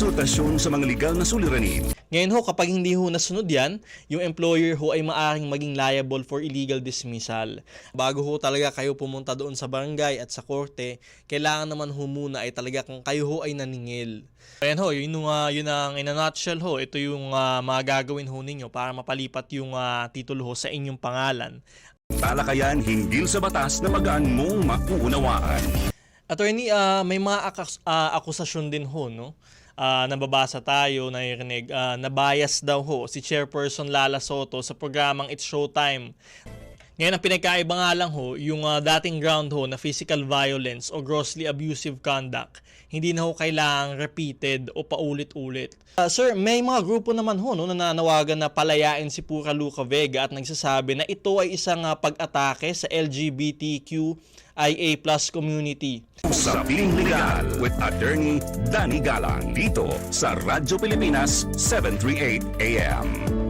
konsultasyon sa mga legal na suliranin. Ngayon ho, kapag hindi ho nasunod yan, yung employer ho ay maaring maging liable for illegal dismissal. Bago ho talaga kayo pumunta doon sa barangay at sa korte, kailangan naman ho muna ay talaga kung kayo ho ay naningil. Ayan ho, yun, ah, yun ang in a nutshell ho, ito yung ah, mga gagawin ho ninyo para mapalipat yung ah, titulo ho sa inyong pangalan. Talakayan hinggil sa batas na magaan mong makuunawaan. Attorney, ah, may mga akas- ah, akusasyon din ho, no? Ah, nababasa tayo, naririnig, ah, na bias daw ho si Chairperson Lala Soto sa programang It's Showtime. Ngayon, ang pinagkaiba nga lang ho, yung ah, dating ground ho na physical violence o grossly abusive conduct, hindi na ho kailangang repeated o paulit-ulit. Ah, sir, may mga grupo naman ho no, na nanawagan na palayain si Pura Luca Vega at nagsasabi na ito ay isang ah, pag-atake sa LGBTQIA plus community. Sa Piling Legal with Attorney Danny Galang dito sa Radyo Pilipinas 738 AM.